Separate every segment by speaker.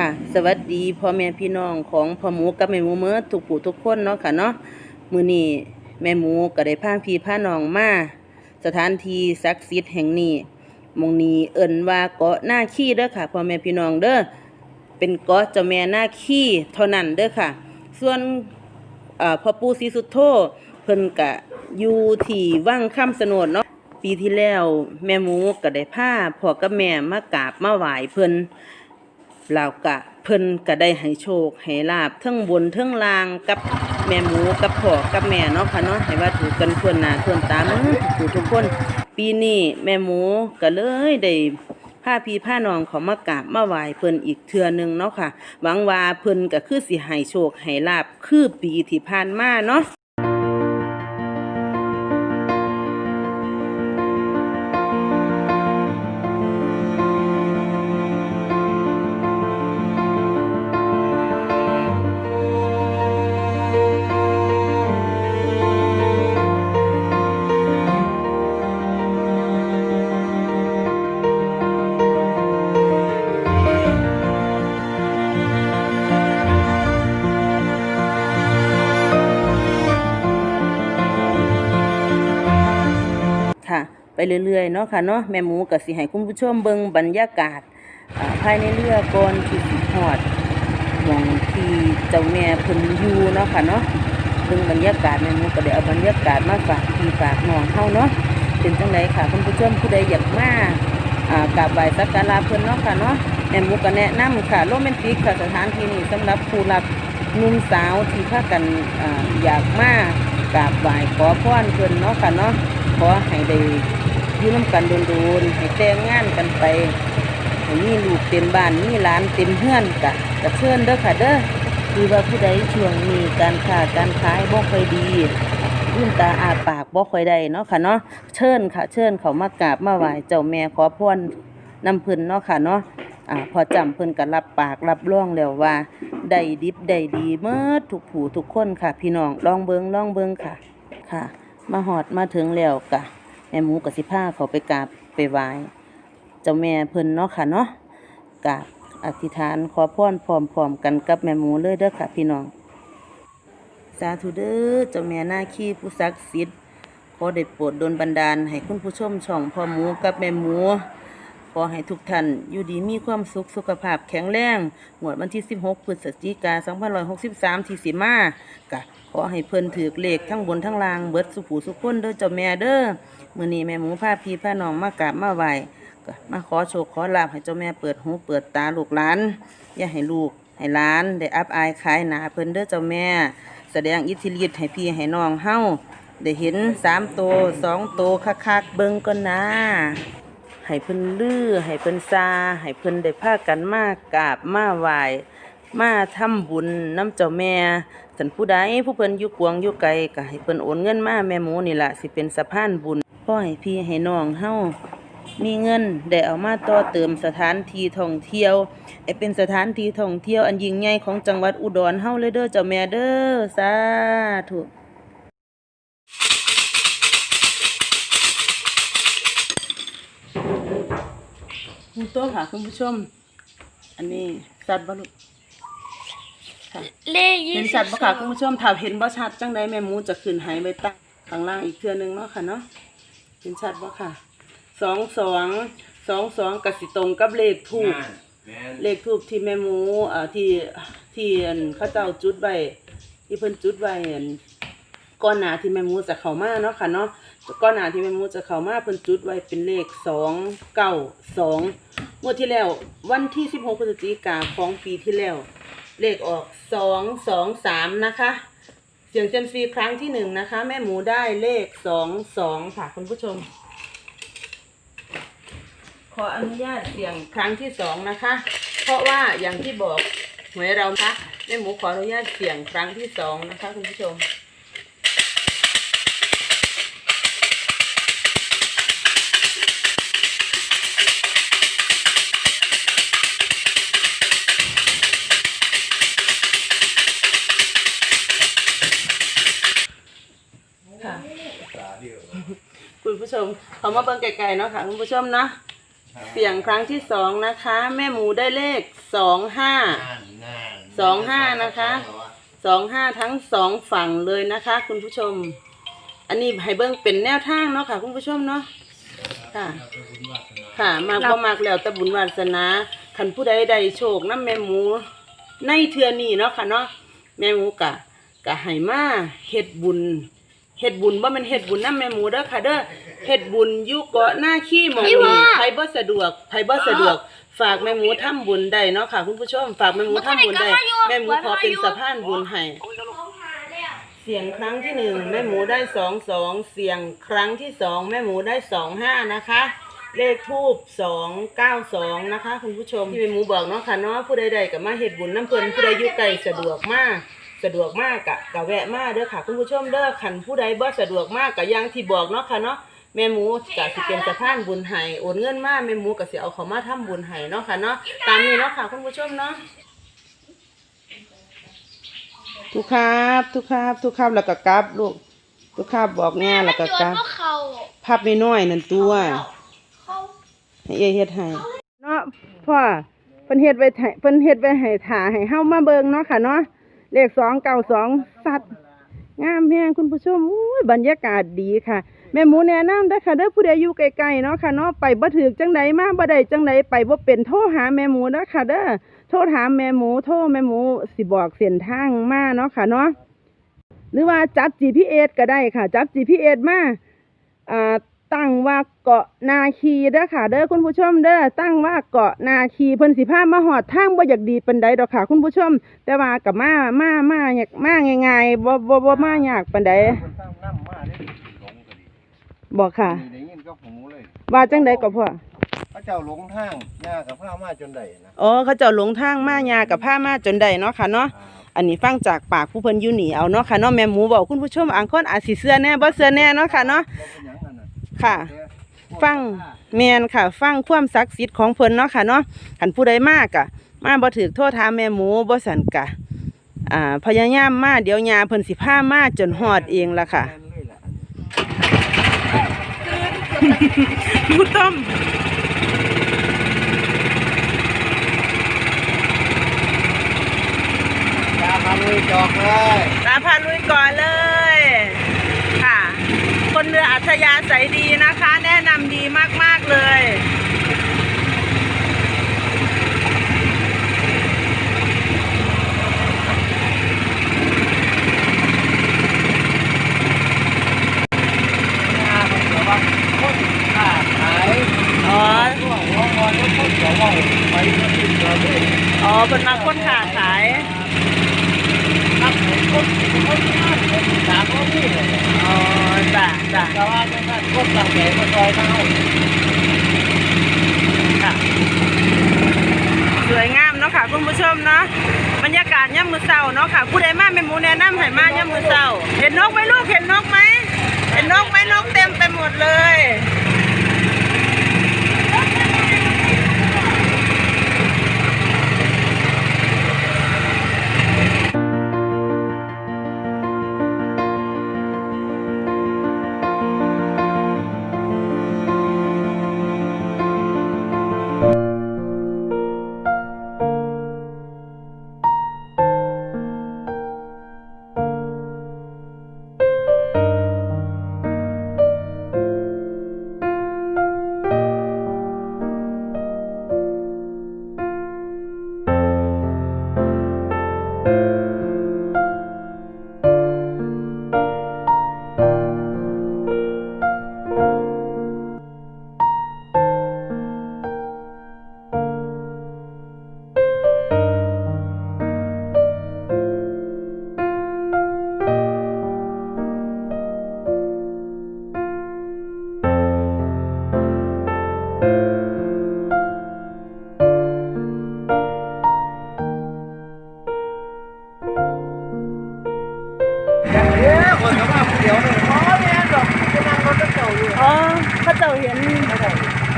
Speaker 1: ค่ะ สวัสดีพ่อแม่พี่น้องของพ่อหมูกับแม่หมูเมื่อทุกผู้ทุกคนเนาะค่ะเนาะมือนี้แม่หมูก็ได้พาพี่พาน้องมาสถานที่ศักดิ์สิทธิ์แห่งนี้มองนี้เอิ้นว่าเกาะหน้าขี้เด้อค่ะพ่อแม่พี่น้องเด้อเป็นเกาะเจ้าแม่หน้าขี้เท่านั้นเด้อค่ะ ส่วนพ่อปู่ศรีสุโธเพิ่นก็อยู่ที่วังคำสนดเนาะปีที่แล้วแม่หมูก็ได้พาพ่อกับแม่มากราบมาไหว้เพิ่น ล้วก็เพิ่นก็ได้ให้โชคให้ลาบทั้งบนทั้งล่างกับแม่หมูกับพ่อกับแม่เนาะค่ะเนาะให้ว่าถูกกันทั่วหน้าทั่วตามื้อทุกทุกคน ปีนี้แม่หมูก็เลยได้พาพี่พานองเขามากราบมาไหว้เพิ่นอีกเทื่อหนึงเนาะค่ะหวังว่าเพิ่นก็คือสิให้โชคให้ลาบคือปีที่ผ่านมาเนาะ เรื่อยๆเนาะค่ะเนาะแม่หมูก็สิให้คุณผู้ชมเบิ่งบรรยากาศภายในเรือก่อนที่สิฮอดหมองที่เจ้าแม่เพิ่นอยู่เนาะค่ะเนาะเบิ่งบรรยากาศแม่หมูก็ได้เอาบรรยากาศมาฝากพี่ฝากน้องเฮาเนาะเป็นจังไดค่ะคุณผู้ชมผู้ใดอยากมากราบไหว้สักการะเพิ่นเนาะค่ะเนาะแม่หมูก็แนะนำค่ะโรแมนติกค่ะสถานที่นี้สำหรับผู้รักหนุ่มสาวที่พากันออยากมากราบไหว้ขอพรเพิ่นเนาะค่ะเนาะขอให้ได้ อยู่น้ำกันโดนๆให้แต่งงานกันไปให้มีลูกเต็มบ้านมีหลานเต็มเฮือนกะกะเชิญเด้อค่ะเด้อคือว่าผู้ใดช่วงนี้การค้าการขายบ่ค่อยดียื่นตาอาปากบ่ค่อยได้เนาะค่ะเนาะเชิญค่ะ เชิญเขามากราบมาไหว้เจ้าแม่ขอพรนำเพิ่นเนาะค่ะเนาะอ่าพอจำเพิ่นก็รับปากรับร่องแล้วว่าได้ดิบได้ดีเมื่อทุกผู้ทุกคนค่ะ พี่น้องลองเบิงลองเบิงค่ะค่ะ มาหอดมาถึงแล้วกะ ม่หมูกับสิผ้าเขาไปกราบไปไหว้เจ้าแม่เพิ่นเนาะค่ะเนาะกราบอธิษฐานขอพรพร้อมๆกันกับแม่หมูเลยเด้อค่ะพี่น้อง สาธุเด้อเจ้าแม่หน้าขี้ผู้ศักดิ์สิทธิ์ขอได้โปรดดลบันดาลให้คุณผู้ชมช่องพ่อหมูกับแม่หมู ขอให้ทุกท่านอยู่ดีมีความสุขสุขภาพแข็งแรงงวดวันที่ 16พฤศจิกายน2563 ที่สิมากะขอให้เพิ่นถือเลขทั้งบนทั้งล่างเบิดสุผูสุขคนเด้อเจ้าแม่เด้อมื้อนี้แม่หมูพาพี่พาน้องมากราบมาไหว้ก็มาขอโชคขอลาภให้เจ้าแม่เปิดหูเปิดตาลูกหลาน อย่าให้ลูกให้หลาน ได้อับอายขายหนาเพิ่นเด้อเจ้าแม่ แสดงอิทธิฤทธิ์ให้พี่ให้น้องเฮาได้เห็นสามโตสองโตคักๆเบิ่งก่อนนะ ให้เพิ่นลือให้เพิ่นซาให้เพิ่นได้พากันมากราบมาไหว้มาทำบุญน้ำเจ้าแม่ท่านผู้ใดผู้เพิ่นอยู่กวงอยู่ไกลก็ให้เพิ่นโอนเงินมาแม่หมูนี่ล่ะสิเป็นสะพานบุญขอให้พี่ให้น้องเฮามีเงินได้เอามาต่อเติมสถานที่ท่องเที่ยวให้เป็นสถานที่ท่องเที่ยวอันยิ่งใหญ่ของจังหวัดอุดรเฮาเลยเด้อเจ้าแม่เด้อสาธุ คุณตัวค่ะคุณผู้ชม อันนี้สัตว์บ่ลูกค่ะ
Speaker 2: เลขยี่
Speaker 1: เห็น
Speaker 2: สิ
Speaker 1: สั
Speaker 2: บ
Speaker 1: ตว์บ่ค่ะคุณผู้ชมถ้าเห็นบ่ชัดจังใดแม่หมูจะขึ้นให้ไว้ตั้งข้างล่างอีกเทื่อนึงเนาะค่ะเนาะเห็นชัดบ่ค่ะสองสองสองสองกสิตรงกับเลขทูบเลขทูบที่แม่หมูเอ่อที่ที่อันเขาเจ้าจุดไว้ที่เพิ่นจุดไว้อันก้อนหนาที่แม่หมูจะเข้ามาเนาะค่ะเนาะก้อนหนาที่แม่หมูจะเข้ามาเพิ่นจุดไว้เป็นเลขสองเก้าสอง งวดที่แล้ว วันที่สิบหกพฤศจิกาของปีที่แล้ว เลขออกสองสองสามนะคะ เสียงเซมซีครั้งที่หนึ่งนะคะ แม่หมูได้เลขสองสองค่ะคุณผู้ชม ขออนุญาตเสียงครั้งที่สองนะคะ เพราะว่าอย่างที่บอกหวยเราคะแม่หมูขออนุญาตเสียงครั้งที่สองนะคะ คุณผู้ชม เขามาเบิ่งไกลๆเนาะค่ะคุณผู้ชมเนาะเสียงครั้งที่สองนะคะ แม่หมูได้เลขสองห้า สองห้านะคะ สองห้าทั้งสองฝั่งเลยนะคะ คุณผู้ชม อันนี้ให้เบิ้งเป็นแนวทางเนาะค่ะ คุณผู้ชมเนาะค่ะ ค่ะ มากบ่มากแล้วแต่บุญวาสนาคันผู้ใดได้โชคนํแม่หมู ในเทือนี้เนาะค่ะเนาะแม่หมูกะกะให้มาเฮ็ดบุญ เฮ็ดบุญบ่แม่นเฮ็ดบุญนํแม่หมูเด้อค่ะเด้อเฮ็ดบุญอยู่เกาะหน้าขี้หมองนี้ใครบ่สะดวกใครบ่สะดวก ฝากแม่หมูทำบุญได้เนาะค่ะ คุณผู้ชมฝากแม่หมูทำบุญได้แม่หมูขอเป็นสะพานบุญให้เสียงครั้งที่หนึ่งแม่หมูได้สองสองเสียงครั้งที่สองแม่หมูได้สองห้านะคะ เลขทูบสองเก้าสองนะคะ คุณผู้ชมที่แม่หมูบอกเนาะค่ะเนาะผู้ใดๆกับมาเฮ็ดบุญน้ำเพิ่นผู้ใดอยู่ไกลสะดวกมาก สะดวกมากกะกะแวะมาเด้อค่ะ คุณผู้ชมเด้อขันผู้ใดบ่สะดวกมากกะอย่างที่บอกเนาะค่ะเนาะแม่หมูกะสิเป็นสะพานบุญให้โอนเงินมาแม่หมูกะสิเอาเขามาทำบุญให้เนาะค่ะเนาะตามนี้เนาะค่ะ คุณผู้ชมเนาะทุกครับ ทุกครับ ทุกครับแล้วก็กลับลูกทุกครับบอกแน่แล้วก็กลับ
Speaker 2: เขา
Speaker 1: ภาพน้อยๆนั่นตัว
Speaker 2: เขา
Speaker 1: ให้เอยเฮ็ดให้เนาะพ่อเพิ่นเฮ็ดไว้ให้เพิ่นเฮ็ดไว้ให้ถ่าให้เฮามาเบิ่งเนาะค่ะเนาะ เลข292สัตว์งามแฮงคุณผู้ชมอุ้ยบรรยากาศดีค่ะ แม่หมูแนะนำเด้ค่ะเด้อผู้ใดอยู่ไกลๆเนาะค่ะเนาะไปบ่ถึกจังไดมาบ่ได้จังไดไปบ่เป็นโทรหาแม่หมูเด้อค่ะเด้อโทรถามแม่หมูโทรแม่หมูสิบอกเส้นทางมาเนาะค่ะเนาะหรือว่าจับ GPS ก็ได้ค่ะ จับ GPS มาอ่า ตั้งว่าเกาะนาคีเด้อค่ะ เด้อคุณผู้ชมเด้อตั้งว่าเกาะนาคีเพิ่นสิพามาหอดทางบ่อยากดีปานใดดอกค่ะ คุณผู้ชม แต่ว่ากับมามามาอยากมาง่ายๆบ่บ่บ่มายากปานใด
Speaker 3: คนตั้งน้ำมาได้หลงก็ดี
Speaker 1: บอกค่ะ
Speaker 3: นี่ได้ยินก็หูเลย
Speaker 1: ว่าจังใดก็พ่อ
Speaker 3: พระเจ้าหลงทางย่ากับผ้ามาจนได้นะ
Speaker 1: อ๋อเขาเจ้าหลงทางมายากับพามาจนได้เนาะค่ะเนาะ
Speaker 3: ครับ
Speaker 1: อันนี้ฟังจากปากผู้เพิ่นอยู่นี่เอาเนาะค่ะเนาะแม่หมูบอกคุณผู้ชมอังคนอาจสิเชื่อแน่บ่เชื่อแน่เนาะค่ะเนาะ
Speaker 3: บ่เป็นหยังนั่นน่ะ
Speaker 1: ค่ะ
Speaker 3: แต่
Speaker 1: ฟังแมนค่ะ ฟังความศักดิ์สิทธิ์ของเพิ่นเนาะค่ะเนาะคันผู้ใดมากอะมาบ่ถือโทษถามแม่หมูบ่สันกะอ่าพยายามมาเดี๋ยวยาเพิ่นสิพามาจนฮอดเองล่ะค่ะ
Speaker 3: แม่นเลยล่ะอันนี้
Speaker 1: หมูต้ม
Speaker 3: ย่ามาเลยจอกเลย
Speaker 1: ตาพาลุยก่อนเลยค่ะ คนเรืออัธยาศัยดีนะคะ แนะนำดีมาก ๆ เลย
Speaker 3: ย่าเขาเสือว่าคนค้าขาย
Speaker 1: อ๋อ
Speaker 3: ช่วงหัวงอนแล้วคนเสือว่าไปก็ติดเสือเลย
Speaker 1: อ๋อเพิ่นมาคนค้าขาย
Speaker 3: นับเป็นคนคนงานคนสามคนนี่เลย
Speaker 1: อ๋อจ้ะจ้ะ
Speaker 3: แต่ว่าจังนั้นคนต่างแดนมาซอยเฮา
Speaker 1: ค่ะสวยงามเนาะค่ะคุณผู้ชมเนาะบรรยากาศย่ำมือเศร้าเนาะค่ะผู้ใดมาแม่หมูแนะนำให้มาย่ำมือเศร้าเห็นนกไหมลูกเห็นนกไหมเห็นนกไหมนกเต็มไปหมดเลย
Speaker 3: อ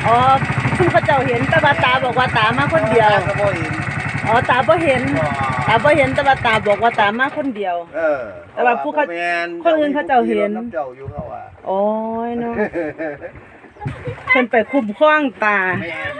Speaker 1: อ๋อซึ่งเขาเจ้าเห็นแต่ว่าตาบอกว่าตามาคนเดียว
Speaker 3: ก็บ่เห็น
Speaker 1: อ๋อตาบ่เห็น ตาบ่เห็นแต่ว่าตาบอกว่าตามาคนเดียว
Speaker 3: เออ
Speaker 1: แต่ว่าผู้เขา
Speaker 3: แม่น
Speaker 1: คนอื่นเขาเจ้าเห็น
Speaker 3: น้ำเจ้าอยู่เขาว่า
Speaker 1: โอ้ยเนาะเพิ่นไปคุ้มครองตา
Speaker 3: แม่น